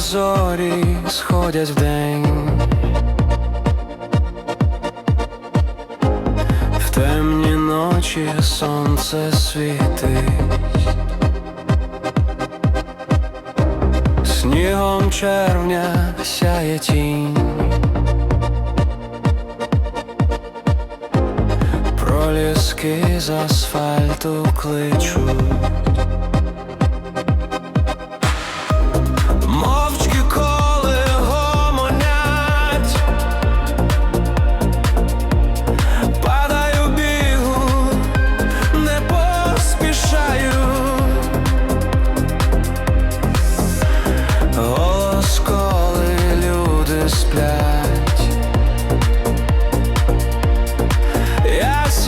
зорі сходять вдень. В темні ночі сонце світить. Снігом червня сяє тінь. Проліски з асфальту кличуть.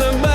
somebody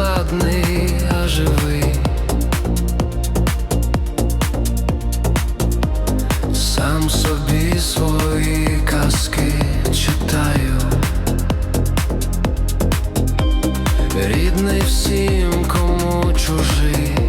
складний, а живий. Сам собі свої казки читаю. Рідний всім, кому чужий.